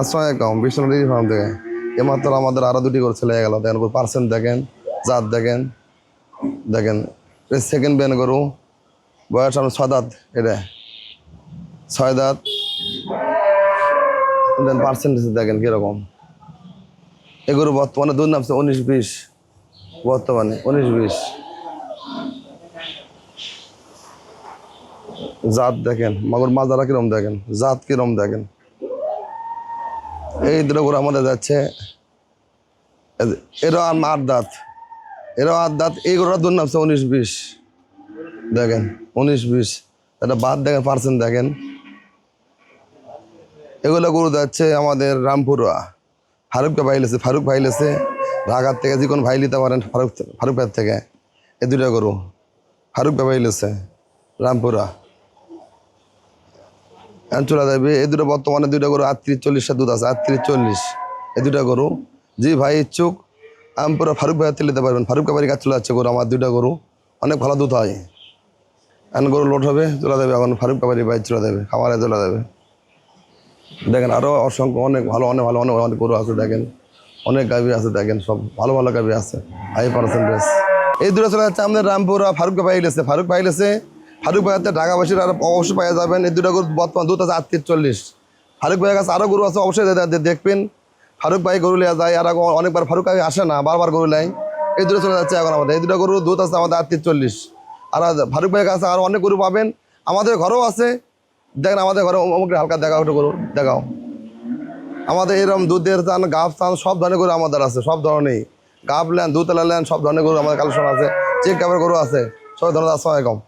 আসসালামু আলাইকুম Vishnu dairy farm থেকে। এমাত্র আমাদের আরও দুটি করে ছেলে গেল। দেখেন পার্সেন্ট দেখেন, জাত দেখেন দেখেন সেকেন্ড ব্যান গরু, বয়স আমার ছয় দাঁত, এটা। ছয় দাঁত। দেন পার্সেন্টেজ দেখেন কীরকম। এ গরু বর্তমানে দুধ নামছে উনিশ বিশ। বর্তমানে উনিশ বিশ। জাত দেখেন, মাগুর মাজারা কিরম দেখেন, জাত কিরম দেখেন। এই দুটো গরু আমাদের যাচ্ছে। এ- এরও আর দাঁত। এরও আট দাঁত, এই গরুটা দুধ নামছে উনিশ বিশ। দেখেন, উনিশ বিশ। এটা বাদ দেখেন, পার্সেন্ট দেখেন। এগুলো গরু যাচ্ছে আমাদের রামপুরা ফারুককে ভাই লেছে, ফারুক ভাই লেছে। ঢাকার থেকে যে কোনো ভাই নিতে পারেন ফারুক ফারুক থেকে। এই দুটো গরু ফারুক ভাই লেছে রামপুরা চলে যাবে এই দুটো বর্তমানে দুইটা গরু আটত্রিশ চল্লিশটা দুধ আছে। আটত্রিশ, চল্লিশ। এই দুটা গরু। জি ভাই ইচ্ছুক, আমি পুরো ফারুক ভাইয়ের থেকে নিতে পারবেন। ফারুক ভাইয়ের কাছে চলে যাচ্ছে গরু, আমার দুইটা গরু। অনেক ভালো দুধ হয়। এখন গরু লোড হবে, চলে যাবে এখন ফারুক ভাইয়ের বাইক চলে যাবে খামারে চলে যাবে দেখেন আরও অসংখ্য, অনেক ভালো অনেক ভালো, অনেক অনেক গরু আছে দেখেন। অনেক গাভি আছে দেখেন, সব ভালো ভালো গাভি আছে। High percentage. এই দুটো চলে যাচ্ছে আমাদের রামপুরা ফারুক ভাই ফারুক ভাই ফারুক ভাইয়াতে ঢাকাবাসীর আর অবশ্যই পাওয়া যাবেন। এই দুটো গরু বর্তমান দুধ আছে আটত্রিশ চল্লিশ ফারুক ভাইয়ের কাছে আরও গরু আছে, অবশ্যই দেখবেন। ফারুক ভাই গরু লিয়া যায়, আর অনেকবার ফারুক ভাই আসে না, বারবার গরু নেয়। এই দুটো চলে যাচ্ছে এখন আমাদের। এই দুটো গরু দুধ আছে আমাদের আটত্রিশ চল্লিশ আর ফারুক ভাইয়ের কাছে আরও অনেক গরু পাবেন। আমাদের ঘরেও আছে। দেখেন আমাদের ঘরে অমুক হালকা দেখাও একটু গরু, দেখাও। আমাদের এরকম দুধের চান গাফ চান, সব ধরনের গরু আমাদের আছে, সব ধরনেরই। গাব লেন দুতলা লেন সব ধরনের গরু আমাদের কালেকশন আছে। চেক গাবের গরু আছে। সব ধরনের আসসালামাইকুম